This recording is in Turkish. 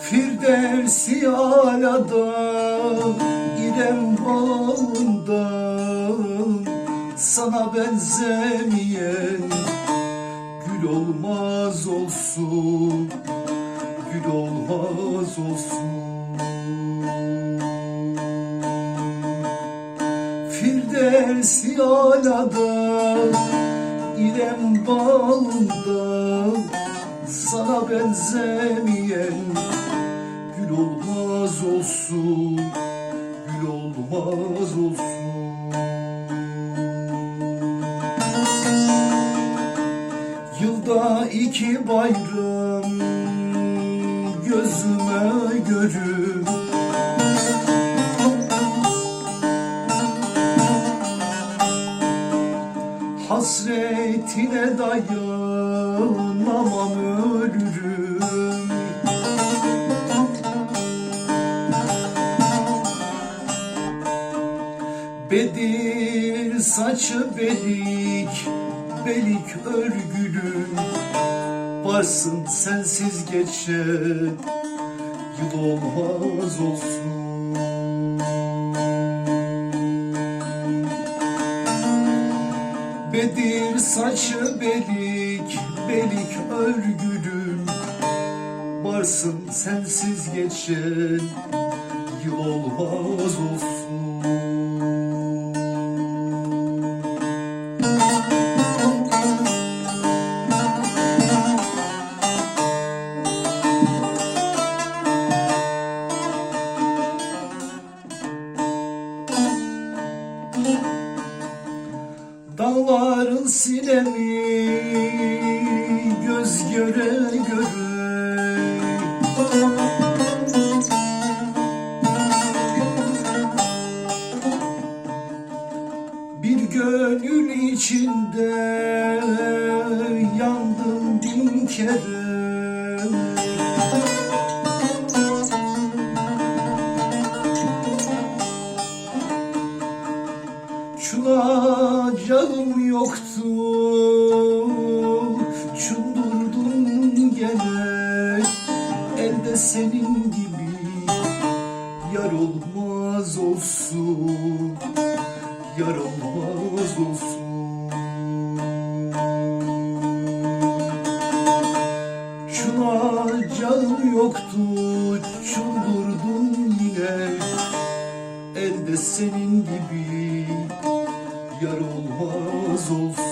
Firdevsi alada İrem bağında. Sana benzemeyen Gül olmaz olsun Gül olmaz olsun. Alada İrem bağında Sana benzemeyen Gül olmaz olsun Gül olmaz olsun. Yılda iki bayram Gözüme görür Dayanamam ölürüm. Bedir saçı belik, belik örgülüm. Varsın sensiz geçen, yıl olmaz olsun Bedir saçı belik, belik örgülüm Varsın sensiz geçen, yıl olmaz olsun Sinemi göz göre göre. Bir gönül içinde yandım bin kere. Çulacağım yoktu. Çundurdun gene Elde senin gibi Yar olmaz olsun Yar olmaz olsun. Çulacağım yoktu Çundurdun yine Elde senin gibi olsun